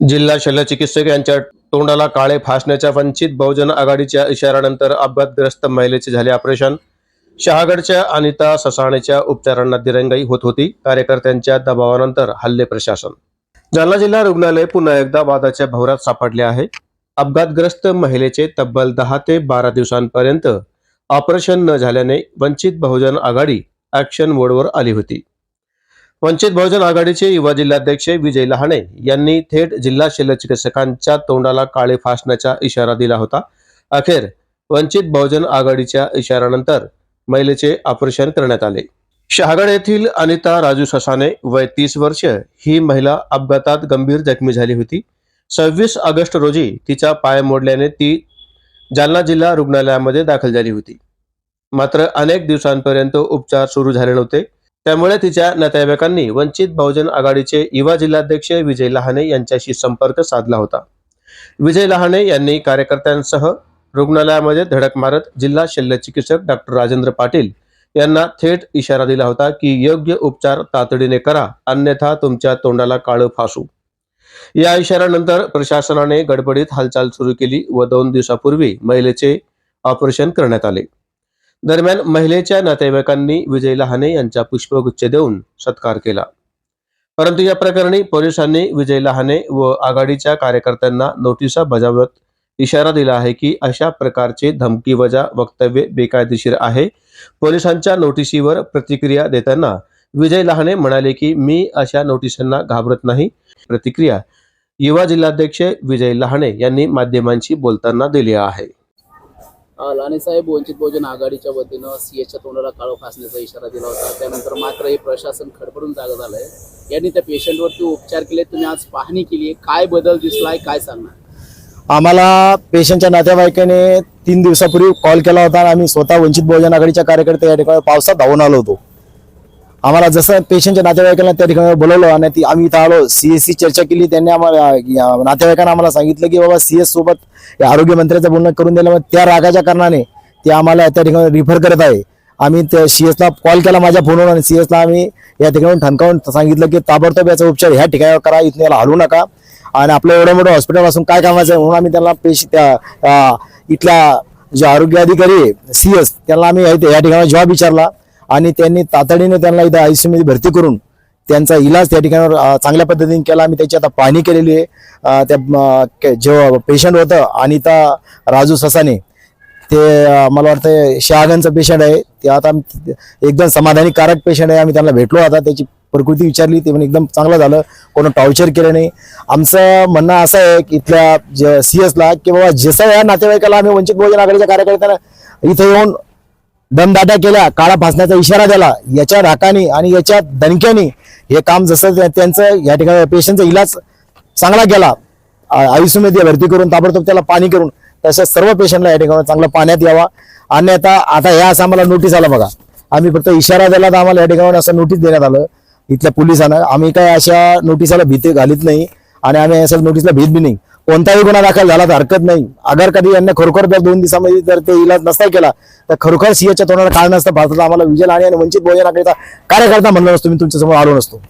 जिल्हा शल्यचिकित्सक यांच्या तोंडाला काळे फासण्याच्या वंचित बहुजन आघाडीच्या इशाऱ्यानंतर अपघातग्रस्त महिलेचे झाले ऑपरेशन. शहागडच्या अनिता ससाणेच्या उपचारांना दिरंगाई होत होती. कार्यकर्त्यांच्या दबावानंतर हल्ले प्रशासन. जालना जिल्हा रुग्णालय पुन्हा एकदा वादाच्या भवरात सापडले आहे. अपघातग्रस्त महिलेचे तब्बल दहा ते बारा दिवसांपर्यंत ऑपरेशन न झाल्याने वंचित बहुजन आघाडी ऍक्शन मोडवर आली होती. वंचित बहुजन आघाडीचे युवा जिल्हाध्यक्ष विजय लहाणे यांनी थेट जिल्हा शल्यचिकित्सकांच्या तोंडाला काळे फासण्याचा इशारा दिला होता. अखेर वंचित बहुजन आघाडीच्या इशाऱ्यानंतर महिलेचे ऑपरेशन करण्यात आले. शहागड येथील अनिता राजू ससाने वय तीस वर्ष ही महिला अपघातात गंभीर जखमी झाली होती. सव्वीस ऑगस्ट रोजी तिचा पाय मोडल्याने ती जालना जिल्हा रुग्णालयामध्ये दाखल झाली होती. मात्र अनेक दिवसांपर्यंत उपचार सुरू झाले नव्हते. त्यामुळे तिच्या नातेवाईकांनी वंचित बहुजन आघाडीचे युवा जिल्हाध्यक्ष विजय लहाने यांच्याशी संपर्क साधला होता. विजय लहाने यांनी कार्यकर्त्यांसह रुग्णालयामध्ये धडक मारत जिल्हा शल्यचिकित्सक डॉक्टर राजेंद्र पाटील यांना थेट इशारा दिला होता की योग्य उपचार तातडीने करा अन्यथा तुमच्या तोंडाला काळं फासू. या इशाऱ्यानंतर प्रशासनाने गडबडीत हालचाल सुरू केली व दोन दिवसापूर्वी महिलेचे ऑपरेशन करण्यात आले. दरम्यान महिलेच्या नातेवाईकांनी विजय लहाने यांचा पुष्पगुच्छ देऊन सत्कार केला. परंतु या प्रकरणी पोलिसांनी विजय लहाने व आघाडीच्या कार्यकर्त्यांना नोटिसा बजावत इशारा दिला आहे की अशा प्रकारचे धमकीवजा वक्तव्य बेकायदेशीर आहे. पोलिसांच्या नोटिशीवर प्रतिक्रिया देताना विजय लहाने म्हणाले की मी अशा नोटिसांना घाबरत नाही. प्रतिक्रिया युवा जिल्हाध्यक्ष विजय लहाने यांनी माध्यमांशी बोलताना दिली आहे. लाने साहेब वंचित बहुजन आघाडीच्या वतीनं सीएच्या तोंडाला काळो फासण्याचा इशारा दिला होता. त्यानंतर मात्र हे प्रशासन खडबडून जागा झालंय. यांनी त्या पेशंटवरती उपचार केले. तुम्ही आज पाहणी केली आहे. काय बदल दिसलाय काय सांगणार आम्हाला पेशंटच्या नातेवाईकाने तीन दिवसापूर्वी कॉल केला होता आणि आम्ही स्वतः वंचित बहुजन आघाडीच्या कार्यकर्ते या ठिकाणी पावसात धावून आलो होतो. आम्हाला जसं पेशंटच्या नातेवाईकांना त्या ठिकाणी बोलवलं आणि ती आम्ही इथं आलो सीएससी चर्चा केली त्यांनी आम्हाला नातेवाईकांना आम्हाला सांगितलं की बाबा सीएस सोबत या आरोग्य मंत्र्याचं बोलणं करून दिल्यामुळे त्या रागाच्या कारणाने ते आम्हाला त्या ठिकाणी रिफर करत आहे. आम्ही त्या सीएसला कॉल केला माझ्या फोनवर आणि सीएसला आम्ही या ठिकाणी ठणकावून सांगितलं की ताबडतोब याचा उपचार ह्या ठिकाणी करा इथून याला हलवू नका. आणि आपलं एवढं मोठं हॉस्पिटल असून काय कामाचं आहे म्हणून आम्ही त्यांना पेश त्या इथल्या जे आरोग्य अधिकारी सी सीएस त्यांना आम्ही या ठिकाणी जॉब विचारला. आणि त्यांनी तातडीने त्यांना इथं आयसीयू मध्ये भरती करून त्यांचा इलाज त्या ठिकाणी चांगल्या पद्धतीने केला. आम्ही त्याची आता पाहणी केलेली आहे. त्या जेव्हा पेशंट होतं अनिता राजू ससाने ते मला वाटतं शहागनचं पेशंट आहे. ते आता एकदम समाधानीकारक पेशंट आहे. आम्ही त्यांना भेटलो. आता त्याची प्रकृती विचारली. ते पण एकदम चांगलं झालं. कोणा टॉर्चर केलं नाही. आमचं म्हणणं असं आहे की इथल्या सी एसला की बाबा जसं या नातेवाईकाला आम्ही वंचित बहुजन आघाडीच्या कार्यकर्त्यांना इथे येऊन दमदाट्या केल्या काळा फासण्याचा इशारा दिला. याच्या राखाने आणि याच्या दणक्याने हे काम जसं त्या- त्यांचं या ठिकाणी पेशंटचा इलाज चांगला केला. आयुष्यमध्ये भरती करून ताबडतोब त्याला पाणी करून तशा सर्व पेशंटला या ठिकाणी चांगलं पाण्यात यावा. आणि आता आता या असं आम्हाला नोटीस आला बघा. आम्ही फक्त इशारा दिला तर आम्हाला या ठिकाणी असं नोटीस देण्यात आलं. इथल्या पोलिसांना. आम्ही काय अशा नोटिसाला भीती घालीत नाही. आणि आम्ही अशा नोटीसला भीत बी नाही. कोणताही गुन्हा दाखल झाला तर हरकत नाही. अगर कधी यांना खरोखर जर दोन दिवसामध्ये जर ते इलाज नसता केला तर खरोखर सीएच्या तोंडाला काळ नसतं. भारताला आम्हाला विजय आणि वंचित बहुजनाकरिता कार्यकर्ता म्हणलं नसतो मी तुमच्यासमोर आलो नसतो.